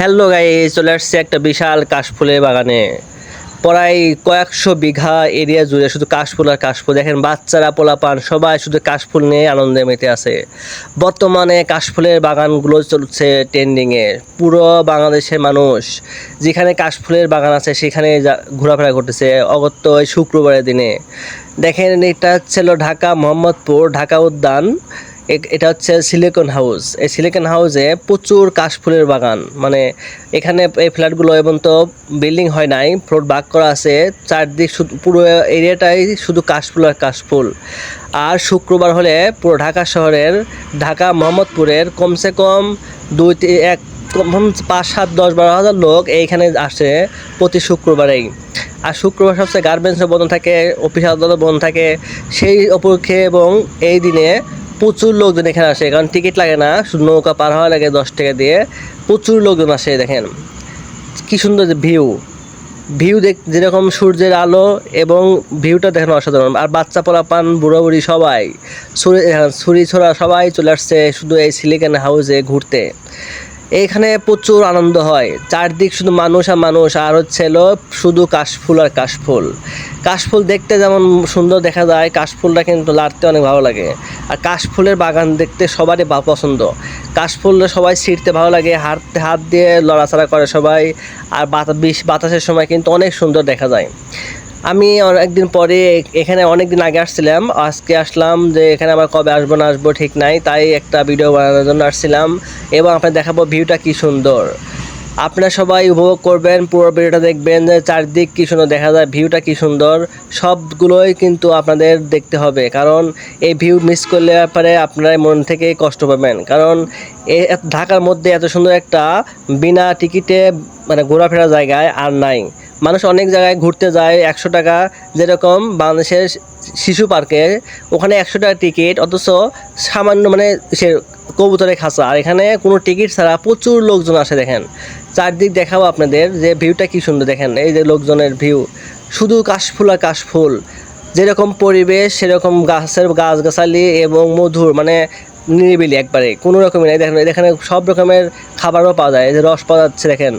Hello guy চলে আসছে একটা বিশাল কাশফুলের বাগানে। প্রায় কয়েকশো বিঘা এরিয়া জুড়ে শুধু কাশফুল আর কাশফুল। দেখেন, বাচ্চারা, পোলাপান, সবাই শুধু কাশফুল নিয়ে আনন্দে মেতে আছে। বর্তমানে কাশফুলের বাগানগুলো চলছে ট্রেন্ডিংয়ে। পুরো বাংলাদেশের মানুষ যেখানে কাশফুলের বাগান আছে, সেখানে ঘোরাফেরা করতেছে অগত্য শুক্রবারের দিনে। দেখেন, এটা ছিল ঢাকা মোহাম্মদপুর, ঢাকা উদ্যান। এটা হচ্ছে সিলিকন হাউস এই সিলিকন হাউসে প্রচুর কাশফুলের বাগান। মানে এখানে এই ফ্ল্যাটগুলো এবং তো বিল্ডিং হয় নাই। ফ্লোর বাগ করা আছে। চারদিক শুধু পুরো এরিয়াটাই শুধু কাশফুল আর কাশফুল। আর শুক্রবার হলে পুরো ঢাকা শহরের ঢাকা মোহাম্মদপুরের কমসে কম দুই এক পাঁচ, সাত, দশ, বারো হাজার লোক এইখানে আসে প্রতি শুক্রবারেই। আর শুক্রবার সবচেয়ে গার্মেন্টসও বন্ধ থাকে অফিস আদালত বন্ধ থাকে। সেই উপলক্ষে এবং এই দিনে প্রচুর লোকজন এখানে আসে, কারণ টিকিট লাগে না নৌকা পার হওয়া লাগে দশ টাকা দিয়ে। প্রচুর লোকজন আসে দেখেন। কি সুন্দর ভিউ ভিউ দেখ, যেরকম সূর্যের আলো এবং ভিউটা দেখেন অসাধারণ। আর বাচ্চা পোলাপান বুড়ো বুড়ি সবাই ছুরি ছুরি ছোড়া সবাই চলে আসছে শুধু এই সিলিকন হাউসে ঘুরতে। এইখানে প্রচুর আনন্দ হয়। চারদিক শুধু মানুষ আর মানুষ, আর হচ্ছে শুধু কাশফুল আর কাশফুল। কাশফুল দেখতে যেমন সুন্দর দেখা যায়, কাশফুলটা কিন্তু লাড়তে অনেক ভালো লাগে। আর কাশফুলের বাগান দেখতে সবারই পছন্দ। কাশফুলটা সবাই ছিঁড়তে ভালো লাগে হাত হাত দিয়ে লড়াচড়া করে সবাই। আর বাতা বিষ বাতাসের সময় কিন্তু অনেক সুন্দর দেখা যায়। আমি একদিন পরে এখানে অনেক দিন আগে আসছিলাম। আজকে আসলাম যে এখানে আবার কবে আসব না আসব ঠিক নাই, তাই একটা ভিডিও বানানোর জন্য আসছিলাম এবং আপনার দেখাবো ভিউটা কি সুন্দর। আপনারা সবাই উপভোগ করবেন, পুরো ভিডিওটা দেখবেন যে চারদিক কি সুন্দর দেখা যায় ভিউটা কি সুন্দর, সবগুলোই কিন্তু আপনাদের দেখতে হবে। কারণ এই ভিউ মিস করলে পরে আপনারা মন থেকে কষ্ট পাবেন। কারণ ঢাকার মধ্যে এত সুন্দর একটা বিনা টিকিটে মানে ঘোরাফেরা জায়গায় আর নাই। মানুষ অনেক জায়গায় ঘুরতে যায়, একশো টাকা যেরকম বাংলাদেশের শিশু পার্কে, ওখানে একশো টাকা টিকিট অথচ সামান্য মানে সে কবুতরের খাঁচা। আর এখানে কোনো টিকিট ছাড়া প্রচুর লোকজন আসে দেখেন। চারদিক দেখাবো আপনাদের যে ভিউটা কি সুন্দর দেখেন। এই যে লোকজনের ভিউ। শুধু কাশফুল আর কাশফুল। যেরকম পরিবেশ, সেরকম গাছের গাছগাছালি এবং মধুর মানে নিরিবিলি একবারে। কোনো রকমই নাই। দেখেন, এখানে সব রকমের খাবারও পাওয়া যায়। যে রস পাওয়া যাচ্ছে দেখেন।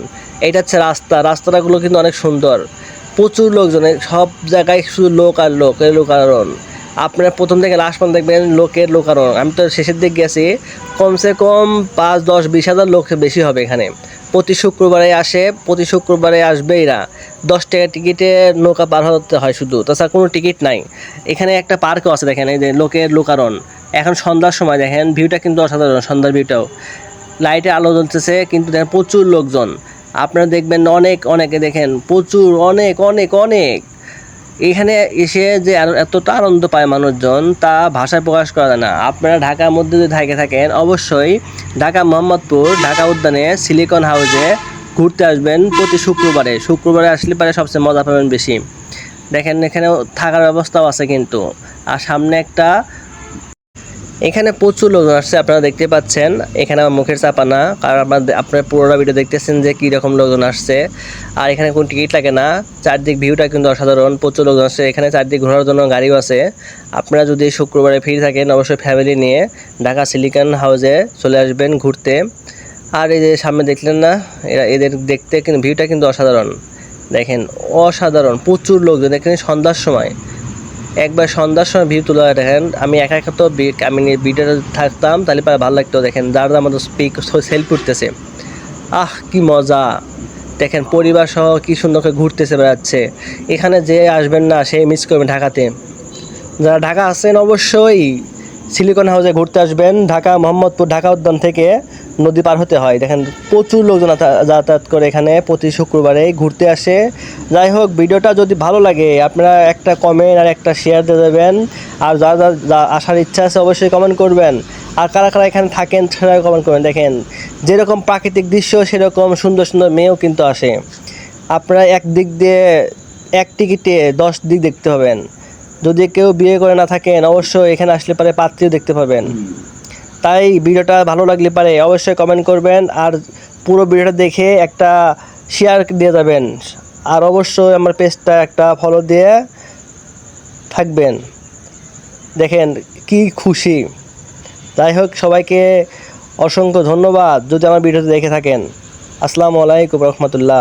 এইটা হচ্ছে রাস্তা। রাস্তাটাগুলো কিন্তু অনেক সুন্দর। প্রচুর লোকজন সব জায়গায় শুধু লোক আর লোক এই লোকারণ। আপনারা প্রথম থেকে লাস্ট পর্যন্ত দেখবেন লোকের লোকারণ। আমি তো শেষের দিক গেছি, কমসে কম পাঁচ, দশ, বিশ হাজার লোক বেশি হবে এখানে। প্রতি শুক্রবারে আসে, প্রতি শুক্রবারে আসবে এরা। দশ টাকা টিকিটে নৌকা পার হতে হয় শুধু, তাছাড়া কোনো টিকিট নাই। এখানে একটা পার্কও আছে দেখেন, এই যে লোকের লোকারণ। এখন সন্ধ্যার সময় দেখেন, ভিউটা কিন্তু অসাধারণ, সন্ধ্যার ভিউটাও। লাইটে আলো জ্বলতেছে, কিন্তু দেখেন প্রচুর লোকজন। আপনারা দেখবেন অনেক, অনেকে দেখেন প্রচুর, অনেক অনেক অনেক। এখানে এসে যে এতটা আনন্দ পায় মানুষজন, তা ভাষায় প্রকাশ করা যায় না। আপনারা ঢাকার মধ্যে যদি থাকে, থাকেন, অবশ্যই ঢাকা মোহাম্মদপুর, ঢাকা উদ্যানে সিলিকন হাউসে ঘুরতে আসবেন প্রতি শুক্রবারে। শুক্রবারে আসলে পারে সবচেয়ে মজা পাবেন বেশি। দেখেন এখানে থাকার ব্যবস্থাও আছে কিন্তু। আর সামনে একটা এখানে প্রচুর লোকজন আসছে, আপনারা দেখতে পাচ্ছেন। এখানে আমার মুখের চাপা না, কারণ আপনার আপনার পুরোটা ভিডিও দেখতেছেন যে কী রকম লোকজন আসছে। আর এখানে কোনো টিকিট লাগে না, চারদিক ভিউটা কিন্তু অসাধারণ, প্রচুর লোকজন আসছে। এখানে চারদিক ঘোরার জন্য গাড়িও আছে। আপনারা যদি শুক্রবারে ফ্রি থাকেন, অবশ্যই ফ্যামিলি নিয়ে ঢাকা সিলিকন হাউসে চলে আসবেন ঘুরতে। আর এই যে সামনে দেখলেন না, এরা এদের দেখতে কিন্তু ভিউটা কিন্তু অসাধারণ। দেখেন, অসাধারণ, প্রচুর লোকজন। এখানে সন্ধ্যার সময়। একবার সন্ধ্যার সময় ভিউ তুলে দেখেন। আমি একা একা তো আমি ভিডিওটা থাকতাম, তাহলে পরে ভালো লাগতো। দেখেন, যার আমাদের পিক স্পিক সেলফি উঠতেছে। আহ, কি মজা। দেখেন, পরিবার সহ কী সুন্দর করে ঘুরতেছে বেড়াচ্ছে। এখানে যে আসবেন না সেই মিস করবেন ঢাকাতে। যারা ঢাকা আছেন অবশ্যই সিলিকন হাউসে ঘুরতে আসবেন। ঢাকা, মোহাম্মদপুর, ঢাকা উদ্যান থেকে নদী পার হতে হয়। দেখেন, প্রচুর লোকজন যাতায়াত করে এখানে প্রতি শুক্রবারে ঘুরতে আসে। যাই হোক, ভিডিওটা যদি ভালো লাগে, আপনারা একটা কমেন্ট আর একটা শেয়ার দিয়ে দেবেন। আর যারা যা- আসার ইচ্ছা আছে অবশ্যই কমেন্ট করবেন। আর কারা কারা এখানে থাকেন সেটা কমেন্ট করবেন। দেখেন, যেরকম প্রাকৃতিক দৃশ্য, সেরকম সুন্দর সুন্দর মেয়েও কিন্তু আসে। আপনারা এক দিক দিয়ে, এক টিকিটে দশ দিক দেখতে পাবেন। যদি কেউ বিয়ে করে না থাকেন অবশ্যই এখানে আসলে পারে পাত্রীও দেখতে পাবেন। তাই ভিডিওটা ভালো লাগলে পারে অবশ্যই কমেন্ট করবেন আর পুরো ভিডিওটা দেখে একটা শেয়ার দিয়ে যাবেন। আর অবশ্যই আমার পেজটা একটা ফলো দিয়ে থাকবেন। দেখেন কি খুশি। যাই হোক সবাইকে অসংখ্য ধন্যবাদ যদি আমার ভিডিওতে দেখে থাকেন। আসসালামু আলাইকুম রহমতুল্লাহ।